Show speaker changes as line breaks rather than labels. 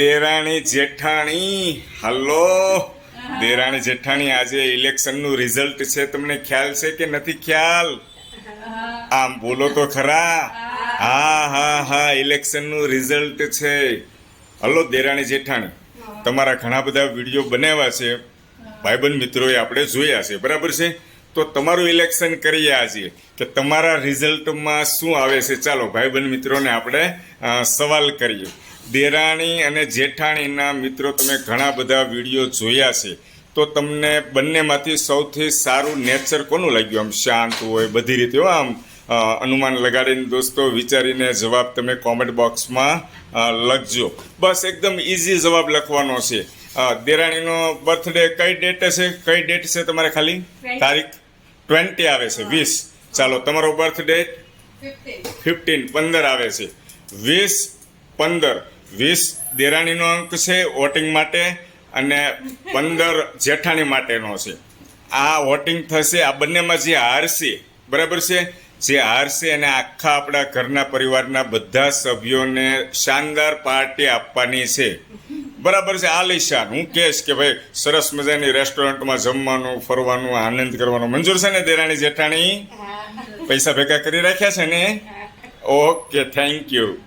દેરાણી જેઠાણી, હલો? દેરાણી જેઠાણી, આજે ઇલેક્શનનું રિઝલ્ટ છે, તમને ખ્યાલ છે કે નથી ખ્યાલ? આમ બોલો તો ખરા. હા હા હા, ઇલેક્શનનું રિઝલ્ટ છે. હલો, દેરાણી જેઠાણી. તમારા ઘણા બધા વીડિયો બનાવ્યા છે. ભાઈબંધ મિત્રોએ આપણે જોયા છે. બરાબર છે? તો તમારું ઇલેક્શન કરીએ આજે. કે તમારા રિઝલ્ટમાં શું આવે છે? ચાલો, ભાઈબંધ મિત્રોને આપણે સવાલ કરીએ. દેરાણી અને જેઠાણીના મિત્રો તમે ઘણા બધા વીડિયો જોયા છે. તો તમને બંનેમાંથી સૌથી સારું નેચર કોનું લાગ્યું? આમ શાંત હોય બધી રીતે હો આમ અનુમાન લગાડીને દોસ્તો વિચારીને જવાબ તમે કોમેન્ટ બોક્સમાં લખજો. બસ એકદમ ઇઝી જવાબ લખવાનો છે. દેરાણીનો બર્થડે કઈ ડેટ છે? કઈ ડેટ છે તમારે ખાલી? તારીખ? ટ્વેન્ટી આવે છે વીસ. ચાલો તમારો બર્થડે ફિફ્ટીન પંદર આવે છે. વીસ પંદર. વીસ દેરાણીનો અંક છે વોટિંગ માટે અને પંદર જેઠાણી માટેનો છે. આ વોટિંગ થશે આ બંનેમાં જે હારશે બરાબર છે? જે હારશે અને આખા આપણા ઘરના પરિવારના બધા સભ્યોને શાનદાર પાર્ટી આપવાની છે. બરાબર છે? આલિશાન હું કહેશ કે ભાઈ સરસ મજાની રેસ્ટોરન્ટમાં જમવાનું ફરવાનું આનંદ કરવાનો મંજૂર છે ને દેરાણી જેઠાણી? પૈસા ભેગા કરી રાખ્યા છે ને? Okay thank you.